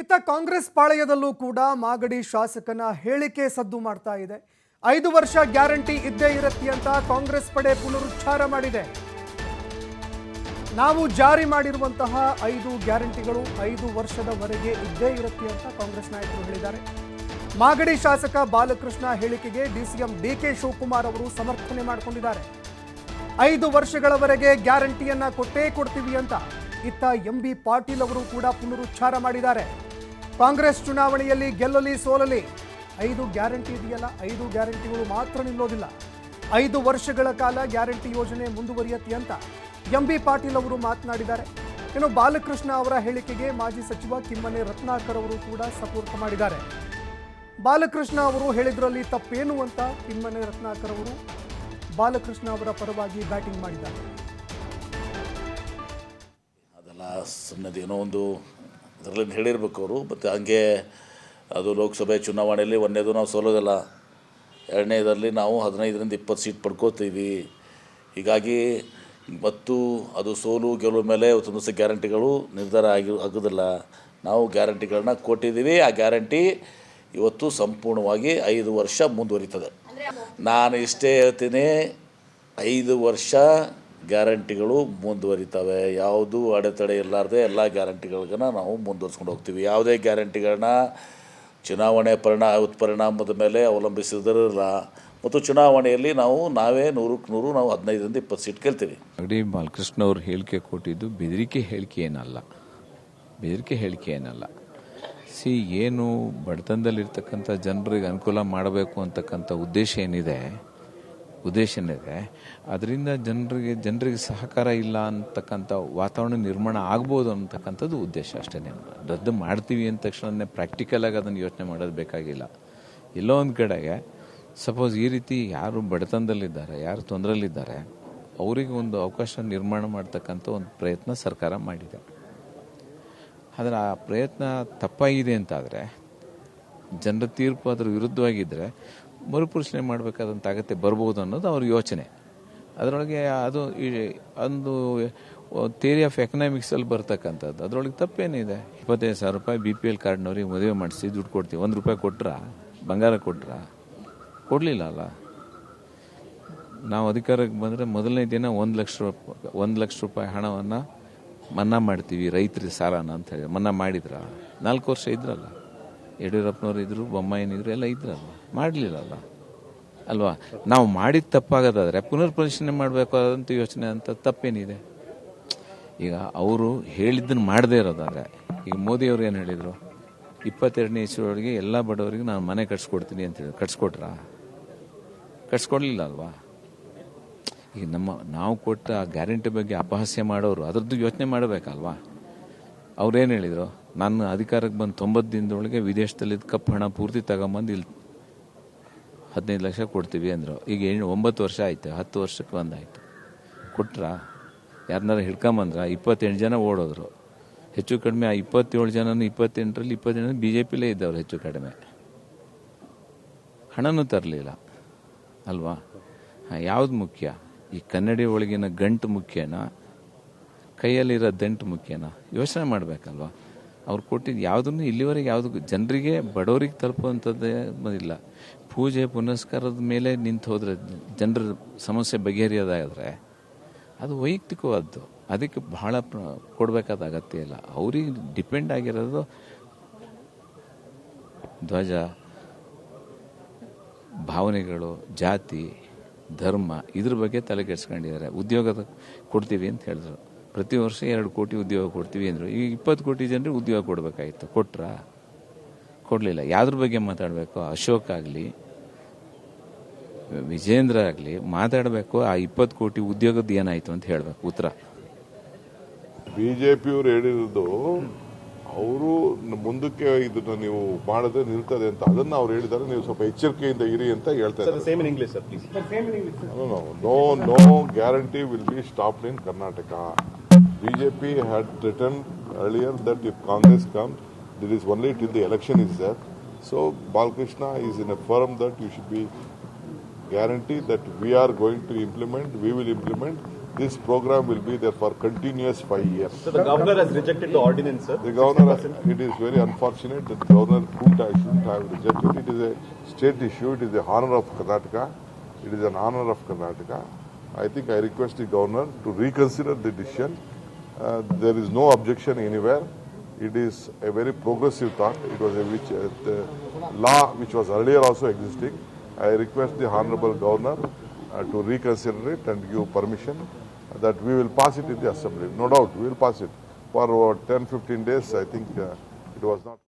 ಇತ್ತ ಕಾಂಗ್ರೆಸ್ ಪಾಳಯದಲ್ಲೂ ಕೂಡ ಮಾಗಡಿ ಶಾಸಕನ ಹೇಳಿಕೆ ಸದ್ದು ಮಾಡ್ತಾ ಇದೆ. ಐದು ವರ್ಷ ಗ್ಯಾರಂಟಿ ಇದ್ದೇ ಇರತ್ತೆ ಅಂತ ಕಾಂಗ್ರೆಸ್ ಪಡೆ ಪುನರುಚ್ಚಾರ ಮಾಡಿದೆ. ನಾವು ಜಾರಿ ಮಾಡಿರುವಂತಹ ಐದು ಗ್ಯಾರಂಟಿಗಳು ಐದು ವರ್ಷದವರೆಗೆ ಇದ್ದೇ ಇರುತ್ತೆ ಅಂತ ಕಾಂಗ್ರೆಸ್ ನಾಯಕರು ಹೇಳಿದ್ದಾರೆ. ಮಾಗಡಿ ಶಾಸಕ ಬಾಲಕೃಷ್ಣ ಹೇಳಿಕೆಗೆ ಡಿಸಿಎಂ ಡಿಕೆ ಶಿವಕುಮಾರ್ ಅವರು ಸಮರ್ಥನೆ ಮಾಡಿಕೊಂಡಿದ್ದಾರೆ. ಐದು ವರ್ಷಗಳವರೆಗೆ ಗ್ಯಾರಂಟಿಯನ್ನ ಕೊಟ್ಟೇ ಕೊಡ್ತೀವಿ ಅಂತ ಇತ್ತ ಎಂ ಬಿ ಪಾಟೀಲ್ ಅವರು ಕೂಡ ಪುನರುಚ್ಚಾರ ಮಾಡಿದ್ದಾರೆ. ಕಾಂಗ್ರೆಸ್ ಚುನಾವಣೆಯಲ್ಲಿ ಗೆಲ್ಲಲಿ ಸೋಲಲಿ. ಐದು ಗ್ಯಾರಂಟಿ ಇದೆಯಲ್ಲ? ಐದು ಗ್ಯಾರಂಟಿಗಳು ಮಾತ್ರ ನಿಲ್ಲೋದಿಲ್ಲ. ಐದು ವರ್ಷಗಳ ಕಾಲ ಗ್ಯಾರಂಟಿ ಯೋಜನೆ ಮುಂದುವರಿಯತ್ತೆ ಅಂತ ಎಂ ಬಿ ಪಾಟೀಲ್ ಅವರು ಮಾತನಾಡಿದ್ದಾರೆ. ಇನ್ನು ಬಾಲಕೃಷ್ಣ ಅವರ ಹೇಳಿಕೆಗೆ ಮಾಜಿ ಸಚಿವ ಕಿಮ್ಮನೆ ರತ್ನಾಕರ್ ಅವರು ಕೂಡ ಸಪೋರ್ಟ್ ಮಾಡಿದ್ದಾರೆ. ಬಾಲಕೃಷ್ಣ ಅವರು ಹೇಳಿದ್ರಲ್ಲಿ ತಪ್ಪೇನು ಅಂತ ಕಿಮ್ಮನೆ ರತ್ನಾಕರ್ ಅವರು ಬಾಲಕೃಷ್ಣ ಅವರ ಪರವಾಗಿ ಬ್ಯಾಟಿಂಗ್ ಮಾಡಿದ್ದಾರೆ. ಅದೆಲ್ಲ ಸಣ್ಣದೇನೋ ಒಂದು ಅದರಲ್ಲಿ ಹೇಳಿರ್ಬೇಕು ಅವರು ಮತ್ತು ಹಂಗೆ ಅದು ಲೋಕಸಭೆ ಚುನಾವಣೆಯಲ್ಲಿ ಒಂದನೇದು ನಾವು ಸೋಲೋದಲ್ಲ. ಎರಡನೇದರಲ್ಲಿ ನಾವು ಹದಿನೈದರಿಂದ ಇಪ್ಪತ್ತು ಸೀಟ್ ಪಡ್ಕೋತೀವಿ. ಹೀಗಾಗಿ ಮತ್ತು ಅದು ಸೋಲು ಗೆಲುವು ಮೇಲೆ ತುಂಬ ಗ್ಯಾರಂಟಿಗಳು ನಿರ್ಧಾರ ಆಗಿ ಆಗೋದಿಲ್ಲ. ನಾವು ಗ್ಯಾರಂಟಿಗಳನ್ನ ಕೊಟ್ಟಿದ್ದೀವಿ. ಆ ಗ್ಯಾರಂಟಿ ಇವತ್ತು ಸಂಪೂರ್ಣವಾಗಿ ಐದು ವರ್ಷ ಮುಂದುವರಿತದೆ. ನಾನು ಇಷ್ಟೇ ಹೇಳ್ತೀನಿ ಐದು ವರ್ಷ ಗ್ಯಾರಂಟಿಗಳು ಮುಂದುವರಿತವೆ. ಯಾವುದು ಅಡೆತಡೆ ಇರಲಾರ್ದೆ ಎಲ್ಲ ಗ್ಯಾರಂಟಿಗಳಿಗನ್ನ ನಾವು ಮುಂದುವರ್ಸ್ಕೊಂಡು ಹೋಗ್ತೀವಿ. ಯಾವುದೇ ಗ್ಯಾರಂಟಿಗಳನ್ನ ಚುನಾವಣೆ ಪರಿಣಾ, ಉತ್ಪರಿಣಾಮದ ಮೇಲೆ ಅವಲಂಬಿಸಿದಿರಲ್ಲ, ಮತ್ತು ಚುನಾವಣೆಯಲ್ಲಿ ನಾವು ನಾವೇ ನೂರಕ್ಕೆ ನೂರು, ನಾವು ಹದಿನೈದರಿಂದ ಇಪ್ಪತ್ತು ಸೀಟ್ ಕೇಳ್ತೀವಿ. ಅಂಗಡಿ ಬಾಲಕೃಷ್ಣ ಅವ್ರು ಹೇಳಿಕೆ ಕೊಟ್ಟಿದ್ದು ಬೆದರಿಕೆ ಹೇಳಿಕೆ ಏನಲ್ಲ. ಬೆದರಿಕೆ ಹೇಳಿಕೆ ಏನಲ್ಲ. ಸಿ, ಏನು ಬಡತನದಲ್ಲಿರ್ತಕ್ಕಂಥ ಜನರಿಗೆ ಅನುಕೂಲ ಮಾಡಬೇಕು ಅಂತಕ್ಕಂಥ ಉದ್ದೇಶ ಏನಿದೆ ಉದ್ದೇಶ ಏನಿದೆ ಅದರಿಂದ ಜನರಿಗೆ ಜನರಿಗೆ ಸಹಕಾರ ಇಲ್ಲ ಅಂತಕ್ಕಂಥ ವಾತಾವರಣ ನಿರ್ಮಾಣ ಆಗ್ಬೋದು ಅಂತಕ್ಕಂಥದ್ದು ಉದ್ದೇಶ ಅಷ್ಟೇ. ರದ್ದು ಮಾಡ್ತೀವಿ ಅಂದ ತಕ್ಷಣ ಪ್ರಾಕ್ಟಿಕಲ್ ಆಗಿ ಅದನ್ನು ಯೋಚನೆ ಮಾಡೋದು ಬೇಕಾಗಿಲ್ಲ. ಎಲ್ಲೋ ಒಂದು ಕಡೆಗೆ ಸಪೋಸ್ ಈ ರೀತಿ ಯಾರು ಬಡತನದಲ್ಲಿದ್ದಾರೆ, ಯಾರು ತೊಂದರೆಯಲ್ಲಿದ್ದಾರೆ ಅವರಿಗೆ ಒಂದು ಅವಕಾಶ ನಿರ್ಮಾಣ ಮಾಡ್ತಕ್ಕಂಥ ಒಂದು ಪ್ರಯತ್ನ ಸರ್ಕಾರ ಮಾಡಿದೆ. ಆದರೆ ಆ ಪ್ರಯತ್ನ ತಪ್ಪಾಗಿದೆ ಅಂತಾದರೆ, ಜನರ ತೀರ್ಪು ಅದರ ವಿರುದ್ಧವಾಗಿದ್ದರೆ ಮರುಪರಿಶೀಲನೆ ಮಾಡಬೇಕಾದಂಥ ಅಗತ್ಯ ಬರ್ಬೋದು ಅನ್ನೋದು ಅವ್ರ ಯೋಚನೆ. ಅದರೊಳಗೆ ಅದು ಈ ಒಂದು ಥಿಯರಿ ಆಫ್ ಎಕನಾಮಿಕ್ಸಲ್ಲಿ ಬರ್ತಕ್ಕಂಥದ್ದು. ಅದರೊಳಗೆ ತಪ್ಪೇನಿದೆ? ಇಪ್ಪತ್ತೈದು ಸಾವಿರ ರೂಪಾಯಿ ಬಿ ಪಿ ಎಲ್ ಕಾರ್ಡ್ನವ್ರಿಗೆ ಮದುವೆ ಮಾಡಿಸಿ ದುಡ್ಡು ಕೊಡ್ತೀವಿ. ಒಂದು ರೂಪಾಯಿ ಕೊಟ್ರಾ? ಬಂಗಾರ ಕೊಟ್ರಾ? ಕೊಡಲಿಲ್ಲ ಅಲ್ಲ? ನಾವು ಅಧಿಕಾರಕ್ಕೆ ಬಂದರೆ ಮೊದಲನೇ ದಿನ ಒಂದು ಲಕ್ಷ ರೂಪಾಯಿ ಒಂದು ಲಕ್ಷ ರೂಪಾಯಿ ಹಣವನ್ನು ಮನ್ನಾ ಮಾಡ್ತೀವಿ ರೈತರಿಗೆ ಸಾಲನ ಅಂತ ಹೇಳಿ. ಮನ್ನಾ ಮಾಡಿದ್ರ? ನಾಲ್ಕು ವರ್ಷ ಇದ್ರಲ್ಲ. ಯಡಿಯೂರಪ್ಪನವ್ರು ಇದ್ರು ಬೊಮ್ಮಾಯಿನಿದ್ರು ಎಲ್ಲ ಇದ್ರಲ್ಲ ಮಾಡಲಿಲ್ಲಲ್ಲ ಅಲ್ವಾ? ನಾವು ಮಾಡಿದ ತಪ್ಪಾಗೋದಾದರೆ ಪುನರ್ ಪರಿಶೀಲನೆ ಮಾಡಬೇಕಾದಂಥ ಯೋಚನೆ ಅಂತ ತಪ್ಪೇನಿದೆ. ಈಗ ಅವರು ಹೇಳಿದ್ದನ್ನು ಮಾಡದೇ ಇರೋದಾದರೆ, ಈಗ ಮೋದಿಯವರು ಏನು ಹೇಳಿದರು? ಇಪ್ಪತ್ತೆರಡನೇ ಇಸ್ವಿಯೊಳಗೆ ಎಲ್ಲ ಬಡವರಿಗೆ ನಾನು ಮನೆ ಕಟ್ಸ್ಕೊಡ್ತೀನಿ ಅಂತ ಹೇಳಿ ಕಟ್ಸ್ಕೊಟ್ರಾ? ಕಟ್ಸ್ಕೊಡ್ಲಿಲ್ಲ ಅಲ್ವಾ? ಈಗ ನಮ್ಮ, ನಾವು ಕೊಟ್ಟ ಗ್ಯಾರಂಟಿ ಬಗ್ಗೆ ಅಪಹಾಸ್ಯ ಮಾಡೋರು, ಅದರದ್ದು ಯೋಚನೆ ಮಾಡಬೇಕಲ್ವಾ? ಅವ್ರೇನು ಹೇಳಿದರು? ನಾನು ಅಧಿಕಾರಕ್ಕೆ ಬಂದು ತೊಂಬತ್ತು ದಿನದೊಳಗೆ ವಿದೇಶದಲ್ಲಿ ಕಪ್ಪು ಹಣ ಪೂರ್ತಿ ತಗೊಂಬಂದು ಇಲ್ಲಿ ಹದಿನೈದು ಲಕ್ಷ ಕೊಡ್ತೀವಿ ಅಂದರು. ಈಗ ಏನು ಒಂಬತ್ತು ವರ್ಷ ಆಯಿತು, ಹತ್ತು ವರ್ಷಕ್ಕೆ ಒಂದಾಯ್ತು ಕೊಟ್ರಾ? ಯಾರನ್ನಾರು ಹಿಡ್ಕೊಂಬಂದ್ರ? ಇಪ್ಪತ್ತೆಂಟು ಜನ ಓಡೋದ್ರು. ಹೆಚ್ಚು ಕಡಿಮೆ ಆ ಇಪ್ಪತ್ತೇಳು ಜನನು ಇಪ್ಪತ್ತೆಂಟರಲ್ಲಿ ಇಪ್ಪತ್ತೆಂಟು ಬಿ ಜೆ ಪಿಲೇ ಇದ್ದವ್ರು ಹೆಚ್ಚು ಕಡಿಮೆ. ಹಣನೂ ತರಲಿಲ್ಲ, ಅಲ್ವಾ? ಯಾವುದು ಮುಖ್ಯ? ಈ ಕನ್ನಡಿ ಒಳಗಿನ ಗಂಟು ಮುಖ್ಯನಾ? ಕೈಯಲ್ಲಿರೋ ದಂಟು ಮುಖ್ಯನಾ? ಯೋಚನೆ ಮಾಡಬೇಕಲ್ವಾ? ಅವ್ರು ಕೊಟ್ಟಿದ್ದು ಯಾವುದನ್ನು ಇಲ್ಲಿವರೆಗೆ ಯಾವುದು ಜನರಿಗೆ, ಬಡವರಿಗೆ ತಲುಪುವಂಥದ್ದೇ ಇಲ್ಲ. ಪೂಜೆ, ಪುನಸ್ಕಾರದ ಮೇಲೆ ನಿಂತು ಹೋದರೆ ಜನರ ಸಮಸ್ಯೆ ಬಗೆಹರಿಯೋದಾದರೆ ಅದು ವೈಯಕ್ತಿಕವಾದ್ದು. ಅದಕ್ಕೆ ಬಹಳ ಕೊಡಬೇಕಾದ ಅಗತ್ಯ ಇಲ್ಲ. ಅವ್ರಿಗೆ ಡಿಪೆಂಡ್ ಆಗಿರೋದು ಧ್ವಜ, ಭಾವನೆಗಳು, ಜಾತಿ, ಧರ್ಮ ಇದ್ರ ಬಗ್ಗೆ ತಲೆಗೆಡ್ಸ್ಕೊಂಡಿದ್ದಾರೆ ಉದ್ಯೋಗದ ಕೊಡ್ತೀವಿ ಅಂತ ಹೇಳಿದ್ರು. ಪ್ರತಿ ವರ್ಷ ಎರಡು ಕೋಟಿ ಉದ್ಯೋಗ ಕೊಡ್ತೀವಿ ಅಂದರು ಈಗ ಇಪ್ಪತ್ತು ಕೋಟಿ ಜನರಿಗೆ ಉದ್ಯೋಗ ಕೊಡಬೇಕಾಗಿತ್ತು ಕೊಟ್ರಾ ಕೊಡಲಿಲ್ಲ ಯಾವ್ದ್ರ ಬಗ್ಗೆ ಮಾತಾಡಬೇಕು ಅಶೋಕ್ ಆಗಲಿ ವಿಜೇಂದ್ರ ಆಗಲಿ ಮಾತಾಡಬೇಕು ಆ ಇಪ್ಪತ್ತು ಕೋಟಿ ಉದ್ಯೋಗದ ಏನಾಯಿತು ಅಂತ ಹೇಳಬೇಕು ಉತ್ತರ ಬಿಜೆಪಿಯವರು ಹೇಳಿರೋದು ಅವರು ಮುಂದಕ್ಕೆ ಇದನ್ನು ನೀವು ಮಾಡದೆ ನಿಲ್ತದೆ ಅಂತ ಅದನ್ನ ಅವ್ರು ಹೇಳಿದ್ದಾರೆ ನೀವು ಸ್ವಲ್ಪ ಎಚ್ಚರಿಕೆಯಿಂದ ಇರಿ ಅಂತ ಹೇಳ್ತಾರೆ no no guarantee will be please. In no, no, no guarantee will be stopped in Karnataka. BJP had written earlier that if Congress comes, there is only till the election is there. So Balkrishna is in a firm that you should be guaranteed that we are going to implement, we will implement This program will be there for continuous five years. So the governor has rejected the ordinance, sir. The governor, it is very unfortunate that the governor couldn't, I shouldn't have rejected. It is a state issue. It is the honor of Karnataka. It is an honor of Karnataka. I think I request the governor to reconsider the decision. Uh, there is no objection anywhere. It is a very progressive thought. It was a which uh, law which was earlier also existing. I request the honorable governor uh, to reconsider it and give permission that we will pass it in the assembly. No doubt, we will pass it. For uh, 10, 15 days, I think uh, it was not.